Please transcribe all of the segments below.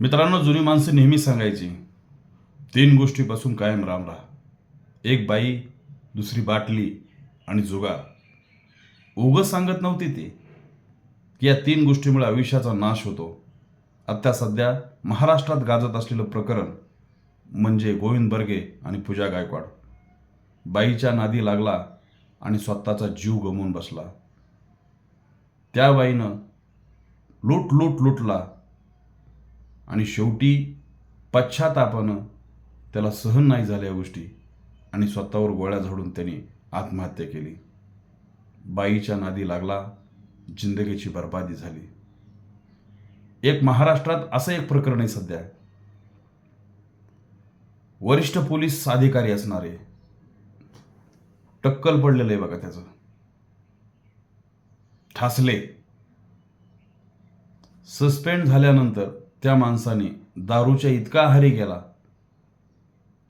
मित्रांनो जुनी माणसं नेहमी सांगायची तीन गोष्टीपासून कायम राम राहा. एक बाई दुसरी बाटली आणि जुगार. उगं सांगत नव्हती ती की या तीन गोष्टीमुळे आयुष्याचा नाश होतो. आत्ता सध्या महाराष्ट्रात गाजत असलेलं प्रकरण म्हणजे गोविंद बर्गे आणि पूजा गायकवाड. बाईच्या नादी लागला आणि स्वतःचा जीव गमवून बसला. त्या बाईनं लूट लूट लुटला आणि शेवटी पश्चातापानं त्याला सहन नाही झाल्या या गोष्टी आणि स्वतःवर गोळ्या झाडून त्याने आत्महत्या केली. बाईच्या नादी लागला जिंदगीची बर्बादी झाली. एक महाराष्ट्रात असं एक प्रकरण आहे सध्या. वरिष्ठ पोलीस अधिकारी असणारे टक्कल पडलेलं आहे बघा त्याचं. ठासले. सस्पेंड झाल्यानंतर त्या माणसाने दारूच्या इतका आहारी गेला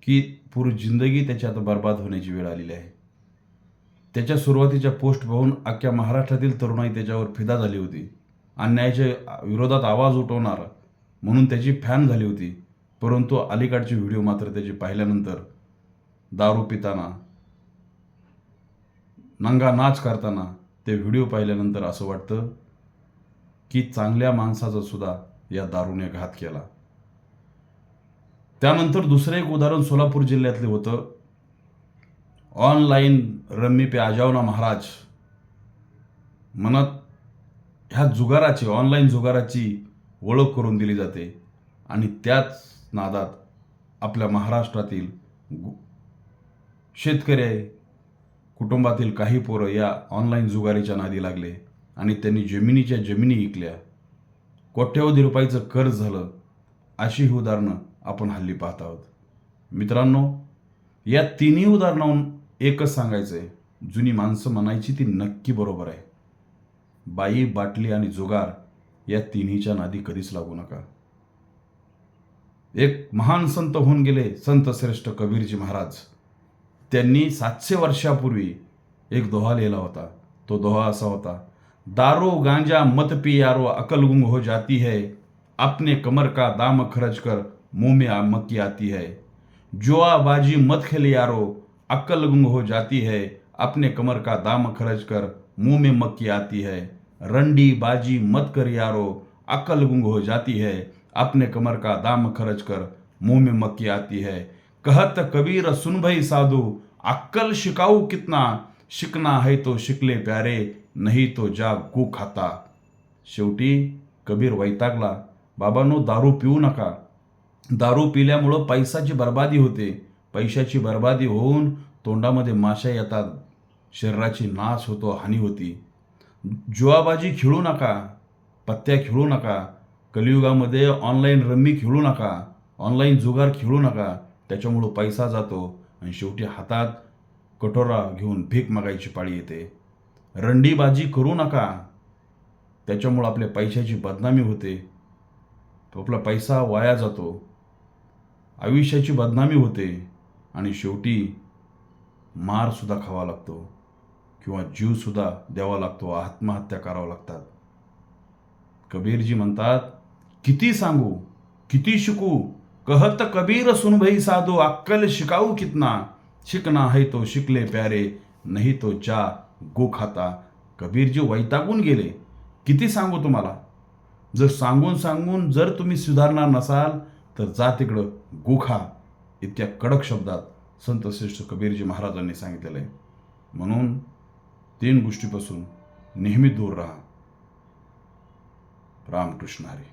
की पूर्ण जिंदगी त्याची आता बर्बाद होण्याची वेळ आलेली आहे. त्याच्या सुरुवातीच्या पोस्ट पाहून अख्ख्या महाराष्ट्रातील तरुणाई त्याच्यावर फिदा झाली होती. अन्यायाच्या विरोधात आवाज उठवणार म्हणून त्याची फॅन झाली होती. परंतु अलीकडचे व्हिडिओ मात्र त्याचे पाहिल्यानंतर दारू पिताना नंगा नाच करताना ते व्हिडिओ पाहिल्यानंतर असं वाटतं की चांगल्या माणसाचं सुद्धा या दारूने घात केला. त्यानंतर दुसरं एक उदाहरण सोलापूर जिल्ह्यातले होतं. ऑनलाईन रम्मी पे आजावना महाराज. म्हणत ह्या जुगाराची ऑनलाईन जुगाराची ओळख करून दिली जाते आणि त्याच नादात आपल्या महाराष्ट्रातील शेतकरी कुटुंबातील काही पोरं या ऑनलाईन जुगारीच्या नादी लागले आणि त्यांनी जमिनीच्या जमिनी विकल्या. कोट्यवधी रुपयाचं कर्ज झालं अशी ही उदाहरणं आपण हल्ली पाहत आहोत. मित्रांनो या तिन्ही उदाहरणाहून एकच सांगायचं आहे जुनी माणसं म्हणायची ती नक्की बरोबर आहे. बाई बाटली आणि जुगार या तिन्हीच्या नादी कधीच लागू नका. एक महान संत होऊन गेले संत श्रेष्ठ कबीरजी महाराज. त्यांनी सातशे वर्षापूर्वी एक दोहा लिहिला होता. तो दोहा असा होता दारो गांजा मत पी हो यारो अकल गुंग हो जाती है। अपने कमर का दाम खर्च कर मुंह में मक्की आती है। जुआ बाजी मत खेल यारो अक्कल गुंग हो जाती है। अपने कमर का दाम खर्च कर मुंह में मक्की आती है। रंडी बाजी मत कर यारो अकल गुंग हो जाती है। अपने कमर का दाम खर्च कर मुंह में मक्की आती है। कहत कबीर सुन भई साधु अक्कल शिकाऊ कितना? शिकना है तो शिकले प्यारे। नाही तो जा गु खाता. शेवटी कबीर वैतागला. बाबांनो दारू पिऊ नका. दारू पिल्यामुळं पैशाची बर्बादी होते. पैशाची बर्बादी होऊन तोंडामध्ये माशा येतात. शरीराची नाश होतो हानी होती. जुआबाजी खेळू नका. पत्त्या खेळू नका. कलियुगामध्ये ऑनलाईन रम्मी खेळू नका. ऑनलाईन जुगार खेळू नका. त्याच्यामुळं पैसा जातो आणि शेवटी हातात कटोरा घेऊन भीक मागायची पाळी येते. रंडीबाजी करू नका. त्याच्यामुळं आपल्या पैशाची बदनामी होते. तो आपला पैसा वाया जातो. आयुष्याची बदनामी होते. आणि शेवटी मारसुद्धा खावा लागतो. किंवा जीवसुद्धा द्यावा लागतो. आत्महत्या करावं लागतात. कबीरजी म्हणतात किती सांगू? किती शिकू? कहत कबीर सुनभई साधू अक्कल शिकाऊ कितना? शिकना है तो शिकले प्यारे नाही तो जा गो खाता कबीरजी वैतागून गेले. किती सांगू तुम्हाला? जर सांगून सांगून जर तुम्ही सुधारणार नसाल तर जा तिकडं गोखा इतक्या कडक शब्दात संत श्रेष्ठ कबीरजी महाराजांनी सांगितलेलं आहे. म्हणून तीन गोष्टीपासून नेहमी दूर राहा. रामकृष्ण हरी.